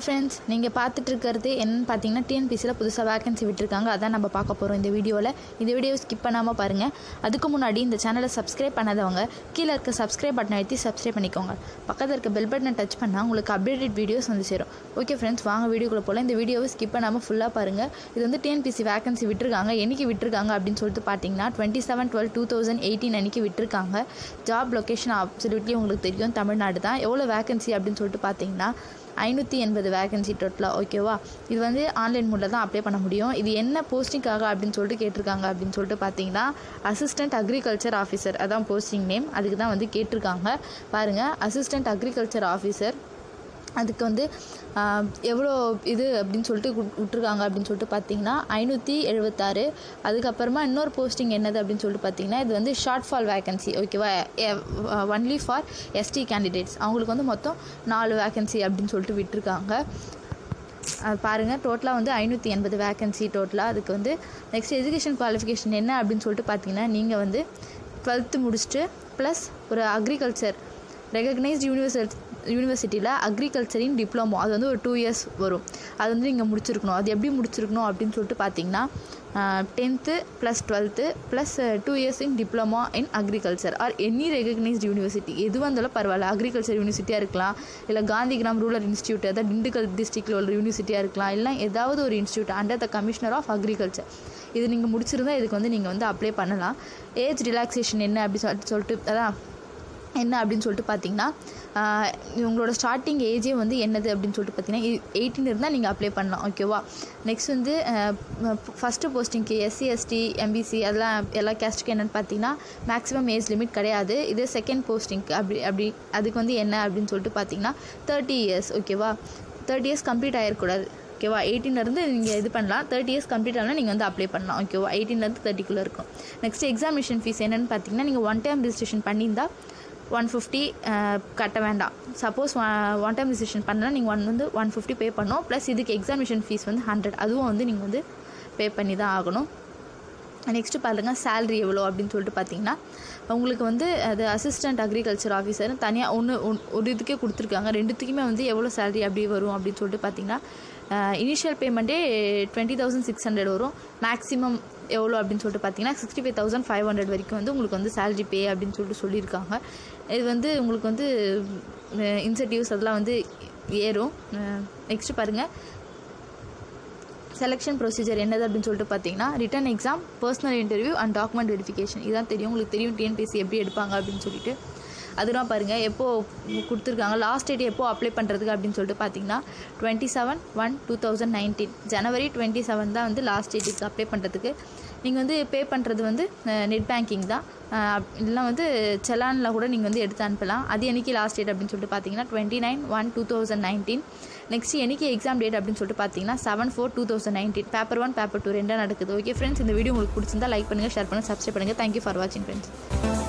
Hi friends நீங்கள் பார்த்துட்டு இருக்கிறது என்னன்னு பார்த்தீங்கன்னா டிஎன்பிசியில் புதுசாக வேகன்சி விட்டுருக்காங்க. அதான் நம்ம பார்க்க போகிறோம் இந்த வீடியோவில் இந்த வீடியோவை ஸ்கிப் பண்ணாமல் பாருங்கள் அதுக்கு முன்னாடி இந்த சேனலை சப்ஸ்கிரைப் பண்ணாதவங்க கீழே இருக்க சப்ஸ்கிரைப் பட்டனை அழுத்தி சப்ஸ்கிரைப் பண்ணிக்கோங்க. பக்கத்தில் இருக்க பெல் பட்டனை டச் பண்ணால் உங்களுக்கு அப்டேட்டட் வீடியோஸ் வந்து சேரும். ஓகே ஃப்ரெண்ட்ஸ் வாங்க வீடியோக்குள்ளே போல் இந்த வீடியோவை ஸ்கிப் பண்ணாமல் ஃபுல்லாக பாருங்கள் இது வந்து டிஎன்பிசி வேகன்சி விட்டுருக்காங்க. என்னைக்கு விட்டுருக்காங்க அப்படின்னு சொல்லிட்டு பார்த்தீங்கன்னா twenty seven twelve two thousand eighteen அன்றைக்கி விட்டுருக்காங்க. ஜாப் லொக்கேஷன் அப்சல்யூட்லி உங்களுக்கு தெரியும். தமிழ்நாடு தான். எவ்வளோ வேகன்சி அப்படின்னு சொல்லிட்டு பார்த்தீங்கன்னா ஐநூற்றி எண்பது வேகன்சி டோட்டலாக ஓகேவா இது வந்து ஆன்லைன் மூலில் தான் அப்ளை பண்ண முடியும். இது என்ன போஸ்டிங்காக அப்படின்னு சொல்லிட்டு கேட்டிருக்காங்க அப்படின்னு சொல்லிட்டு பார்த்தீங்கன்னா அசிஸ்டன்ட் அக்ரிகல்ச்சர் ஆஃபீஸர் அதான் போஸ்டிங் நேம் அதுக்கு தான் வந்து கேட்டிருக்காங்க. பாருங்கள் அசிஸ்டன்ட் அக்ரிகல்ச்சர் ஆஃபீஸர் அதுக்கு வந்து எவ்வளோ இது அப்படின்னு சொல்லிட்டு விட்ருக்காங்க அப்படின்னு சொல்லிட்டு பார்த்தீங்கன்னா ஐநூற்றி எழுபத்தாறு அதுக்கப்புறமா இன்னொரு போஸ்டிங் என்னது அப்படின்னு சொல்லிட்டு பார்த்தீங்கன்னா இது வந்து ஷார்ட் ஃபால் வேகன்சி ஓகேவா ஒன்லி ஃபார் எஸ்டி கேண்டிடேட்ஸ் அவங்களுக்கு வந்து மொத்தம் நாலு வேகன்சி அப்படின்னு சொல்லிட்டு விட்டுருக்காங்க. அது பாருங்கள் டோட்டலாக வந்து ஐநூற்றி எண்பது வேகன்சி டோட்டலாக அதுக்கு வந்து நெக்ஸ்ட் எஜுகேஷன் குவாலிஃபிகேஷன் என்ன அப்படின்னு சொல்லிட்டு பார்த்தீங்கன்னா நீங்கள் வந்து டுவெல்த்து முடிச்சுட்டு ப்ளஸ் ஒரு அக்ரிகல்ச்சர் ரெகக்னைஸ்ட் யூனிவர்சிட்டி யூனிவர்சிட்டியில் அக்ரிகல்ச்சரின் டிப்ளமோ அது வந்து ஒரு டூ இயர்ஸ் வரும். அது வந்து நீங்கள் முடிச்சிருக்கணும். அது எப்படி முடிச்சிருக்கணும் அப்படின்னு சொல்லிட்டு பார்த்தீங்கன்னா tenth plus twelfth plus two years in diploma in agriculture or any recognised university எதுவாக இருந்தாலும் பரவாயில்ல. அக்ரிகல்ச்சர் யூனிவர்சிட்டியாக இருக்கலாம். இல்லை காந்தி கிராம் ரூரல் இன்ஸ்டியூட் அதாவது திண்டுக்கல் டிஸ்ட்ரிக்டில் உள்ள யூனிவர்சிட்டியாக இருக்கலாம். இல்லை ஏதாவது ஒரு institute under the commissioner of agriculture இது நீங்கள் முடிச்சிருந்தா இதுக்கு வந்து நீங்கள் வந்து அப்ளை பண்ணலாம். ஏஜ் ரிலாக்ஸேஷன் என்ன அப்படி சொல்லிட்டு சொல்லிட்டு அதான் என்ன அப்படின்னு சொல்லிட்டு பார்த்தீங்கன்னா உங்களோட ஸ்டார்டிங் ஏஜே வந்து என்னது அப்படின்னு சொல்லிட்டு பார்த்தீங்கன்னா எயிட்டீன் இருந்தால் நீங்கள் அப்ளை பண்ணலாம் ஓகேவா நெக்ஸ்ட் வந்து ஃபஸ்ட்டு போஸ்டிங்க்கு எஸ்சி எஸ்டி எம்பிசி அதெல்லாம் எல்லா கேஸ்ட்டுக்கு என்னென்னு பார்த்தீங்கன்னா மேக்ஸிமம் ஏஜ் லிமிட் கிடையாது. இதே செகண்ட் போஸ்டிங்க்கு அப்படி அப்படி அதுக்கு வந்து என்ன அப்படின்னு சொல்லிட்டு பார்த்தீங்கன்னா தேர்ட்டி இயர்ஸ் ஓகேவா தேர்ட்டி இயர்ஸ் கம்ப்ளீட் ஆகிடக்கூடாது ஓகேவா எயிட்டீன்லேருந்து நீங்கள் இது பண்ணலாம். தேர்ட்டி இயர்ஸ் கம்ப்ளீட் ஆனால் நீங்கள் வந்து அப்ளை பண்ணலாம் ஓகேவா எயிட்டீன்லேருந்து தேர்ட்டிக்குள்ளே இருக்கும். நெக்ஸ்ட் எக்ஸாமினேஷன் ஃபீஸ் என்னென்னு பார்த்தீங்கன்னா நீங்கள் ஒன் டைம் ரிஜிஸ்ட்ரேஷன் பண்ணியிருந்தா ஒன் ஃபிஃப்டி uh, கட்ட வேண்டாம். சப்போஸ் ஒன் டைம் ரிஜிஸ்ட்ரேஷன் பண்ணால் நீங்கள் ஒன் வந்து ஒன் ஃபிஃப்டி பே பண்ணோம் ப்ளஸ் இதுக்கு எக்ஸாமினேஷன் ஃபீஸ் வந்து ஹண்ட்ரட் அதுவும் வந்து நீங்கள் வந்து பே பண்ணி தான் ஆகணும். நெக்ஸ்ட்டு பாருங்கள் சேல்ரி எவ்வளோ அப்படின்னு சொல்லிட்டு பார்த்தீங்கன்னா உங்களுக்கு வந்து அது அசிஸ்டன்ட் அக்ரிகல்ச்சர் ஆஃபீஸர் தனியாக ஒன்று ஒரு இதுக்கே கொடுத்துருக்காங்க. ரெண்டுத்துக்குமே வந்து எவ்வளோ சேலரி அப்படி வரும் அப்படின்னு சொல்லிட்டு பார்த்தீங்கன்னா இனிஷியல் பேமெண்ட்டே டுவெண்ட்டி தௌசண்ட் சிக்ஸ் ஹண்ட்ரட் வரும். மேக்ஸிமம் எவ்வளோ அப்படின்னு சொல்லிட்டு பார்த்தீங்கன்னா sixty five thousand five hundred வரைக்கும் வந்து உங்களுக்கு வந்து சேலரி பே அப்படின்னு சொல்லிட்டு சொல்லியிருக்காங்க. இது வந்து உங்களுக்கு வந்து இன்சென்டிவ்ஸ் அதெல்லாம் வந்து ஏறும். நெக்ஸ்ட்டு பாருங்கள் செலெக்ஷன் ப்ரொசீஜர் என்னது அப்படின்னு சொல்லிட்டு பார்த்தீங்கன்னா written exam personal interview and document verification இதான் தெரியும். உங்களுக்கு தெரியும் டிஎன்பிசி எப்படி எடுப்பாங்க அப்படின்னு சொல்லிட்டு. அதெல்லாம் பாருங்கள் எப்போது கொடுத்துருக்காங்க லாஸ்ட் டேட் எப்போ அப்ளை பண்ணுறதுக்கு அப்படின்னு சொல்லிட்டு பார்த்தீங்கன்னா twenty seven one two thousand nineteen ஜனவரி டுவெண்ட்டி செவன் தான் வந்து லாஸ்ட் டேட்டுக்கு அப்ளை பண்ணுறதுக்கு நீங்கள் வந்து பே பண்ணுறது வந்து நெட் பேங்கிங் தான். இல்லைனா வந்து செலானில் கூட நீங்கள் வந்து எடுத்து அனுப்பலாம். அது என்றைக்கு லாஸ்ட் டேட் அப்படின்னு சொல்லிட்டு பார்த்தீங்கன்னா twenty nine one two thousand nineteen next என்னைக்கு எக்ஸாம் டேட் அப்படின்னு சொல்லிட்டு பார்த்தீங்கன்னா seven four two thousand nineteen paper one paper two ரெண்டாக நடக்குது. ஓகே ஃப்ரெண்ட்ஸ் இந்த வீடியோ உங்களுக்கு பிடிச்சிருந்தா லைக் பண்ணுங்கள் ஷேர் பண்ணுங்கள் சப்ஸ்கிரைப் பண்ணுங்கள் தேங்க்யூ ஃபார் வாட்சிங் ஃப்ரெண்ட்ஸ்